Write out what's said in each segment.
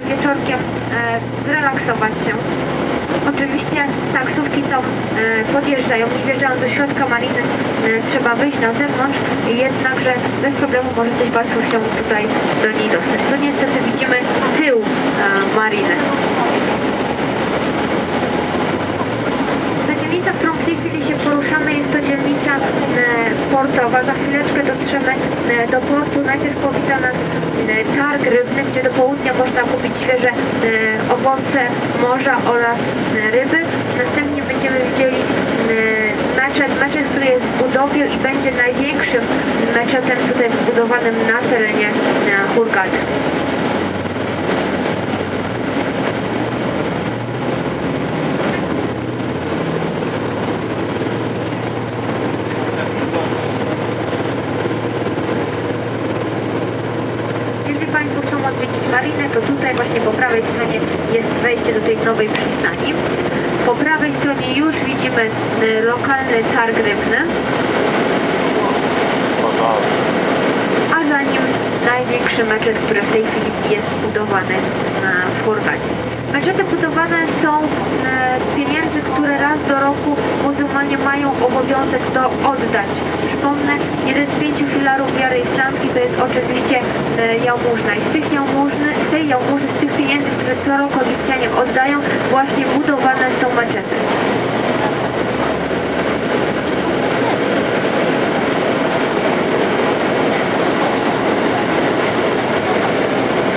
wieczorkiem e, zrelaksować się. Oczywiście taksówki są e, podjeżdżają, nie wjeżdżają do środka mariny, e, trzeba wyjść na zewnątrz, jednakże bez problemu możecie z łatwością tutaj do niej dostać. Tu niestety widzimy tył e, mariny. Ta dzielnica, którą się poruszamy, jest to dzielnica e, portowa. Za chwileczkę dotrzemy e, do portu. Najpierw powita nas targ rybny, gdzie do południa można kupić świeże e, owoce morza oraz e, ryby. Następnie będziemy widzieli meczet, meczet, który jest w budowie i będzie największym meczetem tutaj zbudowanym na terenie Hurgady. Marinę, to tutaj właśnie po prawej stronie jest wejście do tej nowej przystani. Po prawej stronie już widzimy y, lokalny targ rybny, a za nim największy meczet, który w tej chwili jest budowany w Hurgadzie. Meczety budowane są e, z pieniędzy, które raz do roku muzułmanie mają obowiązek to oddać. Przypomnę, jeden z pięciu filarów wiary to jest oczywiście e, jałmużna. I z tych jałmużny, z tej jałmużny, z tych pieniędzy, które Egipcjanie oddają, właśnie budowane są meczety.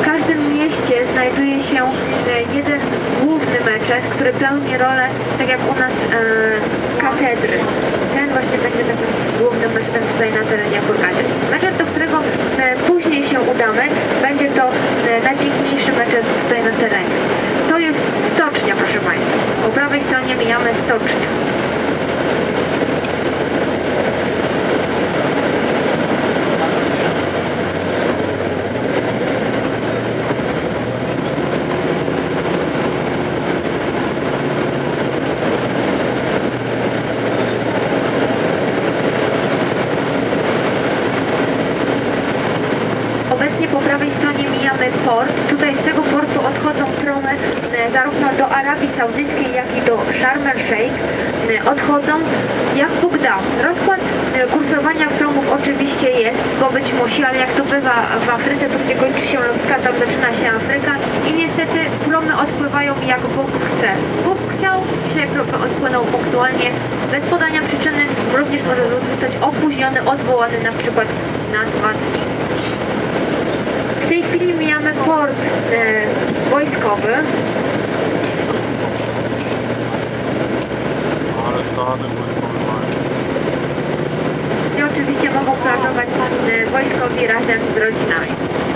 W każdym mieście znajduje się e, jeden główny meczet, który pełni rolę, tak jak u nas e, katedry. Ten właśnie będzie takim głównym meczetem tutaj na terenie Hurgady. Meczet, do którego e, później się udamy, będzie to e, najpiękniejszy meczet tutaj na terenie. To jest stocznia, proszę Państwa. Po prawej stronie mijamy stocznię. Obecnie po prawej stronie mijamy port. Tutaj z tego portu odchodzą promy e, zarówno do Arabii Saudyjskiej, jak i do Sharm el Sheikh. E, Odchodzą jak Bóg dał. Rozkład e, kursowania promów oczywiście jest, bo być musi, ale jak to bywa w Afryce, to gdzie kończy się lotniska, tam zaczyna się Afryka i niestety promy odpływają jak Bóg chce. Bóg chciał, dzisiaj promy odpłynął punktualnie, bez podania przyczyny, również może zostać opóźniony, odwołany na przykład na dwa dni. W tej chwili mijamy port e, wojskowy. Ale stany wojskowy mają. I oczywiście mogą plażować e, wojskowi razem z rodzinami.